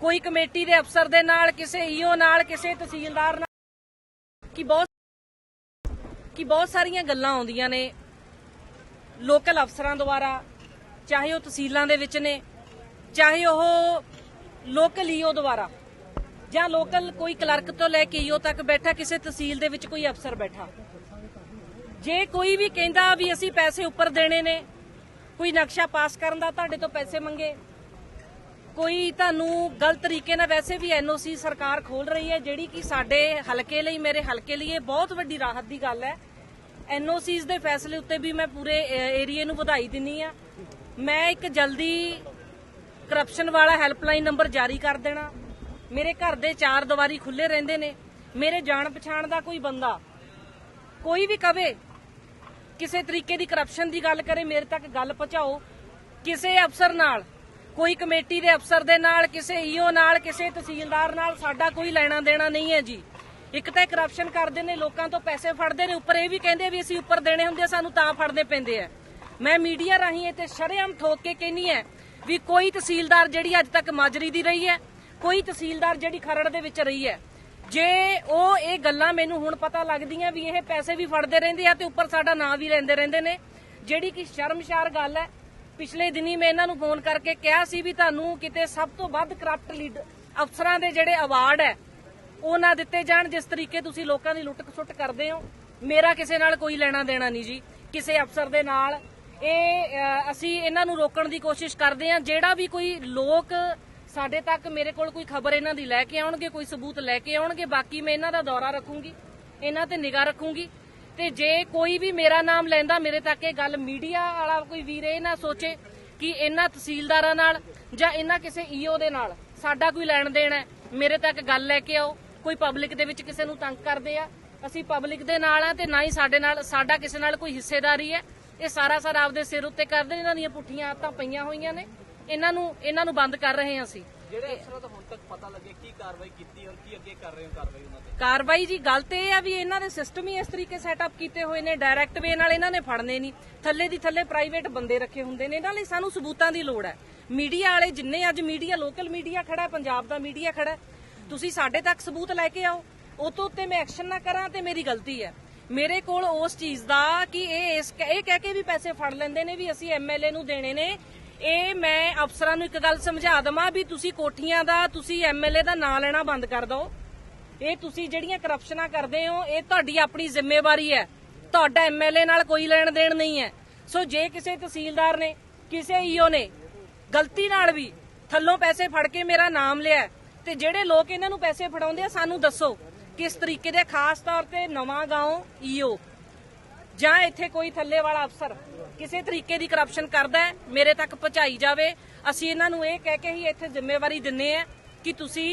ਕੋਈ ਕਮੇਟੀ ਦੇ ਅਫਸਰ ਦੇ ਨਾਲ, ਕਿਸੇ ਈਓ ਨਾਲ, ਕਿਸੇ ਤਹਿਸੀਲਦਾਰ ਨਾਲ ਕਿ ਬਹੁਤ ਕਿ ਬਹੁਤ ਸਾਰੀਆਂ ਗੱਲਾਂ ਆਉਂਦੀਆਂ ਨੇ ਲੋਕਲ ਅਫਸਰਾਂ ਦੁਆਰਾ, ਚਾਹੇ ਉਹ ਤਹਿਸੀਲਾਂ ਦੇ ਵਿੱਚ ਨੇ, ਚਾਹੇ ਉਹ ਲੋਕਲ ਈਓ ਦੁਆਰਾ, ਜਾਂ ਲੋਕਲ ਕੋਈ ਕਲਰਕ ਤੋਂ ਲੈ ਕੇ ਈਓ ਤੱਕ ਬੈਠਾ, ਕਿਸੇ ਤਹਿਸੀਲ ਦੇ ਵਿੱਚ ਕੋਈ ਅਫਸਰ ਬੈਠਾ। ਜੇ ਕੋਈ ਵੀ ਕਹਿੰਦਾ ਵੀ ਅਸੀਂ ਪੈਸੇ ਉੱਪਰ ਦੇਣੇ ਨੇ, ਕੋਈ ਨਕਸ਼ਾ ਪਾਸ ਕਰਨ ਦਾ, ਤੁਹਾਡੇ ਤੋਂ ਪੈਸੇ ਮੰਗੇ ਕੋਈ ਤੁਹਾਨੂੰ ਗਲਤ ਤਰੀਕੇ ਨਾਲ ਵੈਸੇ ਵੀ ਐਨਓਸੀ ਸਰਕਾਰ ਖੋਲ ਰਹੀ ਹੈ, ਜਿਹੜੀ ਕਿ ਸਾਡੇ ਹਲਕੇ ਲਈ, ਮੇਰੇ ਹਲਕੇ ਲਈ ਇਹ ਬਹੁਤ ਵੱਡੀ ਰਾਹਤ ਦੀ ਗੱਲ ਹੈ। ਐਨਓਸੀਜ਼ ਦੇ ਫੈਸਲੇ ਉੱਤੇ ਵੀ ਮੈਂ ਪੂਰੇ ਏਰੀਏ ਨੂੰ ਵਧਾਈ ਦਿੰਨੀ ਆ। ਮੈਂ ਇੱਕ ਜਲਦੀ ਕਰਪਸ਼ਨ ਵਾਲਾ ਹੈਲਪਲਾਈਨ ਨੰਬਰ ਜਾਰੀ ਕਰ ਦੇਣਾ। ਮੇਰੇ ਘਰ ਦੇ ਚਾਰ ਦੀਵਾਰੀ ਖੁੱਲੇ ਰਹਿੰਦੇ ਨੇ। ਮੇਰੇ ਜਾਣ ਪਛਾਣ ਦਾ ਕੋਈ ਬੰਦਾ ਕੋਈ ਵੀ ਕਵੇ, ਕਿਸੇ ਤਰੀਕੇ ਦੀ ਕਰਪਸ਼ਨ ਦੀ ਗੱਲ ਕਰੇ, ਮੇਰੇ ਤੱਕ ਗੱਲ ਪਹੁੰਚਾਓ। ਕਿਸੇ ਅਫਸਰ ਨਾਲ ਕੋਈ ਕਮੇਟੀ ਦੇ ਅਫਸਰ ਦੇ ਨਾਲ, ਕਿਸੇ ਈਓ ਨਾਲ, ਕਿਸੇ ਤਹਿਸੀਲਦਾਰ ਨਾਲ ਸਾਡਾ ਕੋਈ ਲੈਣਾ ਦੇਣਾ ਨਹੀਂ ਹੈ ਜੀ। ਇੱਕ ਤਾਂ ਕਰਪਸ਼ਨ ਕਰਦੇ ਨੇ, ਲੋਕਾਂ ਤੋਂ ਪੈਸੇ ਫੜਦੇ ਨੇ, ਉੱਪਰ ਇਹ ਵੀ ਕਹਿੰਦੇ ਵੀ ਅਸੀਂ ਉੱਪਰ ਦੇਣੇ ਹੁੰਦੇ ਸਾਨੂੰ ਤਾਂ ਫੜਨੇ ਪੈਂਦੇ ਆ। ਮੈਂ ਮੀਡੀਆ ਰਾਹੀਂ ਇਹ ਸ਼ਰੇਆਮ ਠੋਕ ਕੇ ਕਹਿੰਨੀ ਹੈ ਵੀ ਕੋਈ ਤਹਿਸੀਲਦਾਰ ਜਿਹੜੀ ਅੱਜ ਤੱਕ ਮਾਜਰੀ ਦੀ ਰਹੀ ਹੈ, ਕੋਈ ਤਹਿਸੀਲਦਾਰ ਜਿਹੜੀ ਖਰੜ ਦੇ ਵਿੱਚ ਰਹੀ ਹੈ, ਜੇ ਉਹ ਇਹ ਗੱਲਾਂ ਮੈਨੂੰ ਹੁਣ ਪਤਾ ਲੱਗਦੀਆਂ ਵੀ ਇਹ ਪੈਸੇ ਵੀ ਫੜਦੇ ਰਹਿੰਦੇ ਆ ਤੇ ਉੱਪਰ ਸਾਡਾ ਨਾਂ ਵੀ ਲੈਂਦੇ ਰਹਿੰਦੇ ਨੇ, ਜਿਹੜੀ ਕਿ ਸ਼ਰਮਸ਼ਾਰ ਗੱਲ ਹੈ ਪਿਛਲੇ ਦਿਨੀ ਮੈਂ ਇਹਨਾਂ ਨੂੰ ਫੋਨ ਕਰਕੇ ਕਿਹਾ ਸੀ ਵੀ ਤੁਹਾਨੂੰ ਕਿਤੇ ਸਭ ਤੋਂ ਵੱਧ ਕਰਪਟ ਲੀਡਰ ਅਫਸਰਾਂ ਦੇ ਜਿਹੜੇ ਅਵਾਰਡ ਹੈ, ਉਹ ਨਾ ਦਿੱਤੇ ਜਾਣ, ਜਿਸ ਤਰੀਕੇ ਤੁਸੀਂ ਲੋਕਾਂ ਦੀ ਲੁੱਟ ਖਸੁੱਟ ਕਰਦੇ ਹੋ। ਮੇਰਾ ਕਿਸੇ ਨਾਲ ਕੋਈ ਲੈਣਾ ਦੇਣਾ ਨਹੀਂ ਜੀ, ਕਿਸੇ ਅਫਸਰ ਦੇ ਨਾਲ। ਇਹ ਅਸੀਂ ਇਹਨਾਂ ਨੂੰ ਰੋਕਣ ਦੀ ਕੋਸ਼ਿਸ਼ ਕਰਦੇ ਹਾਂ। ਜਿਹੜਾ ਵੀ ਕੋਈ ਲੋਕ ਸਾਡੇ ਤੱਕ ਮੇਰੇ ਕੋਲ ਕੋਈ ਖਬਰ ਇਹਨਾਂ ਦੀ ਲੈ ਕੇ ਆਉਣਗੇ, ਕੋਈ ਸਬੂਤ ਲੈ ਕੇ ਆਉਣਗੇ, ਬਾਕੀ ਮੈਂ ਇਹਨਾਂ ਦਾ ਦੌਰਾ ਰੱਖੂੰਗੀ, ਇਹਨਾਂ ਤੇ ਨਿਗਾਹ ਰੱਖੂੰਗੀ। ਤੇ ਜੇ ਕੋਈ ਵੀ ਮੇਰਾ ਨਾਮ ਲੈਂਦਾ, ਮੇਰੇ ਤੱਕ ਇਹ ਗੱਲ ਮੀਡੀਆ ਵਾਲਾ ਕੋਈ ਵੀਰ ਇਹ ਨਾ ਸੋਚੇ ਕਿ ਇਹਨਾਂ ਤਹਿਸੀਲਦਾਰਾਂ ਨਾਲ ਜਾਂ ਇਹਨਾਂ ਕਿਸੇ ਈਓ ਦੇ ਨਾਲ ਸਾਡਾ ਕੋਈ ਲੈਣ ਦੇਣ ਹੈ, ਮੇਰੇ ਤੱਕ ਗੱਲ ਲੈ ਕੇ ਆਓ। ਕੋਈ ਪਬਲਿਕ ਦੇ ਵਿੱਚ ਕਿਸੇ ਨੂੰ ਤੰਗ ਕਰਦੇ ਆ, ਅਸੀਂ ਪਬਲਿਕ ਦੇ ਨਾਲ ਆ ਤੇ ਨਾ ਹੀ ਸਾਡੇ ਨਾਲ, ਸਾਡਾ ਕਿਸੇ ਨਾਲ ਕੋਈ ਹਿੱਸੇਦਾਰੀ ਹੈ। ਇਹ ਸਾਰਾ ਸਾਰਾ ਆਪਦੇ ਸਿਰ ਉੱਤੇ ਕਰਦੇ, ਇਹਨਾਂ ਦੀਆਂ ਪੁੱਠੀਆਂ ਆਦਤਾਂ ਪਈਆਂ ਹੋਈਆਂ ਨੇ। ਇਹਨਾਂ ਨੂੰ ਇਹਨਾਂ ਨੂੰ ਬੰਦ ਕਰ ਰਹੇ ਹਾਂ ਅਸੀਂ। ਜਿਹੜੇ ਅਫਸਰਾਂ ਤੋਂ ਹੁਣ ਤੱਕ ਪਤਾ ਲੱਗਿਆ ਕੀ ਕਾਰਵਾਈ ਕੀਤੀ ਔਰ ਕੀ ਅੱਗੇ ਕਰ ਰਹੇ ਹੋ ਕਾਰਵਾਈ ਉਹਨਾਂ ਤੇ? ਕਾਰਵਾਈ ਜੀ, ਗੱਲ ਤੇ ਇਹ ਆ ਵੀ ਇਹਨਾਂ ਦੇ ਸਿਸਟਮ ਹੀ ਇਸ ਤਰੀਕੇ ਸੈਟਅਪ ਕੀਤੇ ਹੋਏ ਨੇ ਡਾਇਰੈਕਟ ਵੇ ਨਾਲ ਇਹਨਾਂ ਨੇ ਫੜਨੇ ਨਹੀਂ। ਥੱਲੇ ਦੀ ਥੱਲੇ ਪ੍ਰਾਈਵੇਟ ਬੰਦੇ ਰੱਖੇ ਹੁੰਦੇ ਨੇ, ਇਹਨਾਂ ਲਈ ਸਾਨੂੰ ਸਬੂਤਾਂ ਦੀ ਲੋੜ ਹੈ। ਮੀਡੀਆ ਵਾਲੇ ਜਿੰਨੇ ਅੱਜ ਮੀਡੀਆ ਲੋਕਲ ਮੀਡੀਆ ਖੜਾ, ਪੰਜਾਬ ਦਾ ਮੀਡੀਆ ਖੜਾ ਤੁਸੀਂ ਸਾਡੇ ਤੱਕ ਸਬੂਤ ਲੈ ਕੇ ਆਓ। ਉਹ ਤੋਂ ਉੱਤੇ ਮੈਂ ਐਕਸ਼ਨ ਨਾ ਕਰਾਂ ਤੇ ਮੇਰੀ ਗਲਤੀ ਹੈ। ਮੇਰੇ ਕੋਲ ਉਸ ਚੀਜ਼ ਦਾ ਕਿ ਇਹ ਇਸ ਇਹ ਕਹਿ ਕੇ ਵੀ ਪੈਸੇ ਫੜ ਲੈਂਦੇ ਨੇ ਵੀ ਅਸੀਂ ਐਮਐਲਏ ਨੂੰ ਦੇਣੇ ਨੇ ਇਹ ਮੈਂ ਅਫਸਰਾਂ ਨੂੰ ਇੱਕ ਗੱਲ ਸਮਝਾ ਦਵਾਂ ਵੀ ਤੁਸੀਂ ਕੋਠੀਆਂ ਦਾ ਤੁਸੀਂ ਐਮਐਲਏ ਦਾ ਨਾਂ ਲੈਣਾ ਬੰਦ ਕਰ ਦਿਓ। ਇਹ ਤੁਸੀਂ ਜਿਹੜੀਆਂ ਕਰਪਸ਼ਨਾਂ ਕਰਦੇ ਹੋ ਇਹ ਤੁਹਾਡੀ ਆਪਣੀ ਜ਼ਿੰਮੇਵਾਰੀ ਹੈ। ਤੁਹਾਡਾ ਐਮਐਲਏ ਨਾਲ ਕੋਈ ਲੈਣ ਦੇਣ ਨਹੀਂ ਹੈ। ਸੋ ਜੇ ਕਿਸੇ ਤਹਿਸੀਲਦਾਰ ਨੇ ਕਿਸੇ ਈਓ ਨੇ ਗਲਤੀ ਨਾਲ ਵੀ ਥੱਲੋਂ ਪੈਸੇ ਫੜ ਕੇ ਮੇਰਾ ਨਾਮ ਲਿਆ ਹੈ, ਤੇ ਜਿਹੜੇ ਲੋਕ ਇਹਨਾਂ ਨੂੰ ਪੈਸੇ ਫੜਾਉਂਦੇ ਆ ਸਾਨੂੰ ਦੱਸੋ ਕਿਸ ਤਰੀਕੇ ਦੇ ਖਾਸ ਤੌਰ ਤੇ ਨਵਾਂ ਗਾਉਂ ਈਓ ਜਾਂ ਇੱਥੇ ਕੋਈ ਥੱਲੇ ਵਾਲਾ ਅਫਸਰ ਕਿਸੇ ਤਰੀਕੇ ਦੀ ਕਰਪਸ਼ਨ ਕਰਦਾ ਹੈ, ਮੇਰੇ ਤੱਕ ਪਹੁੰਚਾਈ ਜਾਵੇ, ਅਸੀਂ ਇਹਨਾਂ ਨੂੰ ਇਹ ਕਹਿ ਕੇ ਹੀ ਇੱਥੇ ਜ਼ਿੰਮੇਵਾਰੀ ਦਿੰਨੇ ਆ ਕਿ ਤੁਸੀਂ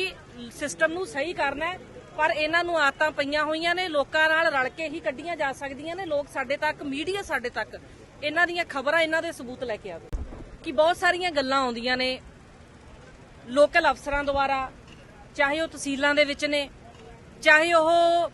ਸਿਸਟਮ ਨੂੰ ਸਹੀ ਕਰਨਾ ਹੈ, ਪਰ ਇਹਨਾਂ ਨੂੰ ਆਦਤਾਂ ਪਈਆਂ ਹੋਈਆਂ ਨੇ, ਲੋਕਾਂ ਨਾਲ ਰਲ ਕੇ ਹੀ ਕੱਢੀਆਂ ਜਾ ਸਕਦੀਆਂ ਨੇ, ਲੋਕ ਸਾਡੇ ਤੱਕ ਮੀਡੀਆ ਸਾਡੇ ਤੱਕ, ਇਹਨਾਂ ਦੀਆਂ ਖਬਰਾਂ ਇਹਨਾਂ ਦੇ ਸਬੂਤ ਲੈ ਕੇ ਆਵੇ। ਕਿ ਬਹੁਤ ਸਾਰੀਆਂ ਗੱਲਾਂ ਆਉਂਦੀਆਂ ਨੇ ਲੋਕਲ ਅਫਸਰਾਂ ਦੁਆਰਾ, ਚਾਹੇ ਉਹ ਤਹਿਸੀਲਾਂ ਦੇ ਵਿੱਚ ਨੇ, ਚਾਹੇ ਉਹ